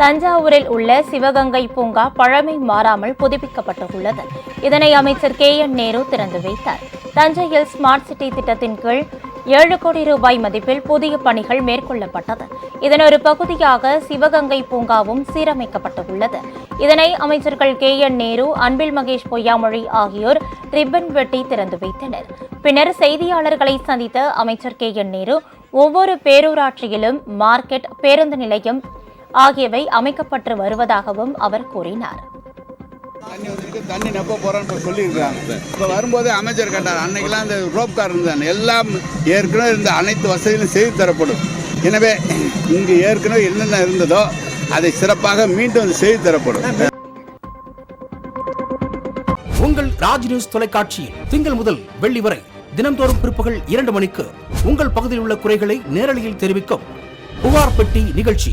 தஞ்சாவூரில் உள்ள சிவகங்கை பூங்கா பழமை மாறாமல் புதுப்பிக்கப்பட்டுள்ளது. இதனை அமைச்சர் கே என் நேரு திறந்து வைத்தார். தஞ்சையில் ஸ்மார்ட் சிட்டி திட்டத்தின் கீழ் ஏழு கோடி ரூபாய் மதிப்பில் புதிய பணிகள் மேற்கொள்ளப்பட்டது. இதன் ஒரு பகுதியாக சிவகங்கை பூங்காவும் சீரமைக்கப்பட்டுள்ளது. இதனை அமைச்சர்கள் கே என் நேரு அன்பில் மகேஷ் பொய்யாமொழி ஆகியோர் ரிப்பன் வெட்டி திறந்து வைத்தனர். பின்னர் செய்தியாளர்களை சந்தித்த அமைச்சர் கே என் நேரு ஒவ்வொரு பேரூராட்சியிலும் மார்க்கெட் பேருந்து நிலையம் ஆகியவை அமைக்கப்பட்டு வருவதாகவும் அவர் கூறினார். தண்ணி வந்துருக்கு தண்ணி நெப்ப போகிறோன்னு இப்போ வரும்போது அமைச்சர் கேட்டார் அன்னைக்கெல்லாம் அந்த ரோப் கார் இருந்தாங்க எல்லாம் ஏற்கனவே இருந்த அனைத்து வசதிகளும் செய்து தரப்படும். எனவே இங்கு ஏற்கனவே என்னென்ன இருந்ததோ அதை சிறப்பாக மீண்டும் செய்து தரப்படும். உங்கள் ராஜ் நியூஸ் தொலைக்காட்சியில் திங்கள் முதல் வெள்ளி வரை தினம்தோறும் பிற்பகல் இரண்டு மணிக்கு உங்கள் பகுதியில் உள்ள குறைகளை நேரலையில் தெரிவிக்கும் புகார் பெட்டி நிகழ்ச்சி.